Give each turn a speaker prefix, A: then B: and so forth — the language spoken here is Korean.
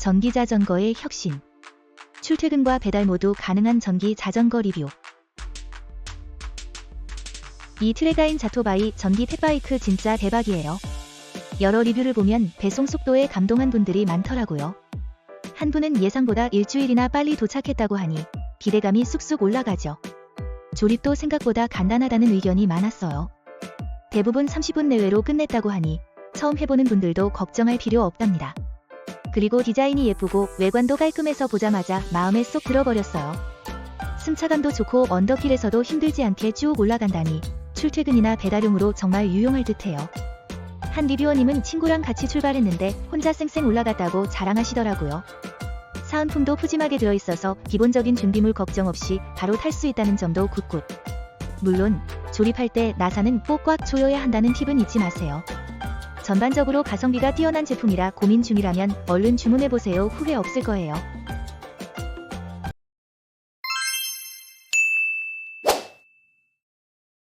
A: 전기 자전거의 혁신. 출퇴근과 배달 모두 가능한 전기 자전거 리뷰. 이 트레가인 자토바이 전기 펫바이크 진짜 대박이에요. 여러 리뷰를 보면 배송 속도에 감동한 분들이 많더라고요. 한 분은 예상보다 일주일이나 빨리 도착했다고 하니 기대감이 쑥쑥 올라가죠. 조립도 생각보다 간단하다는 의견이 많았어요. 대부분 30분 내외로 끝냈다고 하니 처음 해보는 분들도 걱정할 필요 없답니다. 그리고 디자인이 예쁘고 외관도 깔끔해서 보자마자 마음에 쏙 들어버렸어요. 승차감도 좋고 언덕길에서도 힘들지 않게 쭉 올라간다니 출퇴근이나 배달용으로 정말 유용할 듯해요. 한 리뷰어님은 친구랑 같이 출발했는데 혼자 쌩쌩 올라갔다고 자랑하시더라고요. 사은품도 푸짐하게 들어있어서 기본적인 준비물 걱정 없이 바로 탈 수 있다는 점도 굿굿. 물론 조립할 때 나사는 꼭꽉 조여야 한다는 팁은 잊지 마세요. 전반적으로 가성비가 뛰어난 제품이라 고민 중이라면 얼른 주문해보세요. 후회 없을 거예요.